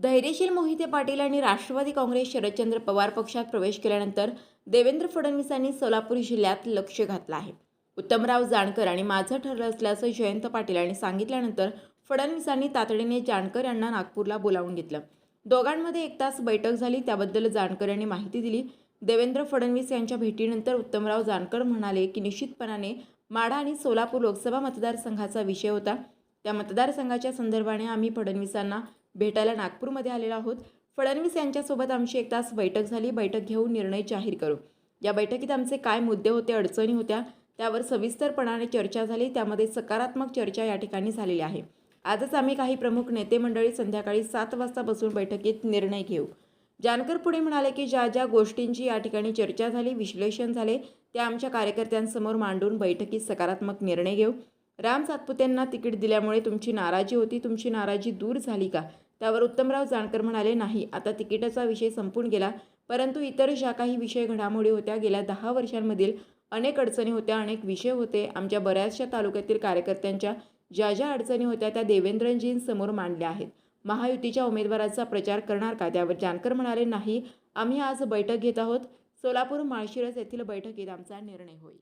धैर्यशील मोहिते पाटील आणि राष्ट्रवादी काँग्रेस शरदचंद्र पवार पक्षात प्रवेश केल्यानंतर देवेंद्र फडणवीसांनी सोलापूर जिल्ह्यात लक्ष घातलं आहे. उत्तमराव जानकर आणि माझं ठरलं असल्याचं जयंत पाटील यांनी सांगितल्यानंतर फडणवीसांनी तातडीने जानकर यांना नागपूरला बोलावून घेतलं. दोघांमध्ये एक तास बैठक झाली त्याबद्दल जानकर यांनी माहिती दिली. देवेंद्र फडणवीस यांच्या भेटीनंतर उत्तमराव जानकर म्हणाले की निश्चितपणाने माढा आणि सोलापूर लोकसभा मतदारसंघाचा विषय होता. त्या मतदारसंघाच्या संदर्भाने आम्ही फडणवीसांना भेटायला नागपूरमध्ये आलेलो आहोत. फडणवीस यांच्यासोबत आमची एक तास बैठक झाली. बैठक घेऊन निर्णय जाहीर करू. या बैठकीत आमचे काय मुद्दे होते अडचणी होत्या त्यावर सविस्तरपणाने चर्चा झाली. त्यामध्ये सकारात्मक चर्चा या ठिकाणी झालेली आहे. आजच आम्ही काही प्रमुख नेते मंडळी संध्याकाळी सात वाजता बसून बैठकीत निर्णय घेऊ. जानकर पुढे म्हणाले की ज्या ज्या गोष्टींची या ठिकाणी चर्चा झाली विश्लेषण झाले त्या आमच्या कार्यकर्त्यांसमोर मांडून बैठकीत सकारात्मक निर्णय घेऊ. राम सातपुत्यांना तिकीट दिल्यामुळे तुमची नाराजी होती. तुमची नाराजी दूर झाली का? त्यावर उत्तमराव जानकर म्हणाले नाही. आता तिकिटाचा विषय संपून गेला. परंतु इतर ज्या काही विषय घडामोडी होत्या गेल्या दहा वर्षांमधील अनेक अडचणी होत्या अनेक विषय होते. आमच्या बऱ्याचशा तालुक्यातील कार्यकर्त्यांच्या ज्या ज्या अडचणी होत्या त्या देवेंद्रजींसमोर मांडल्या आहेत. महायुतीच्या उमेदवाराचा प्रचार करणार का? त्यावर जानकर म्हणाले नाही. आम्ही आज बैठक घेत आहोत. सोलापूर माळशिरस येथील बैठकीत आमचा निर्णय होईल.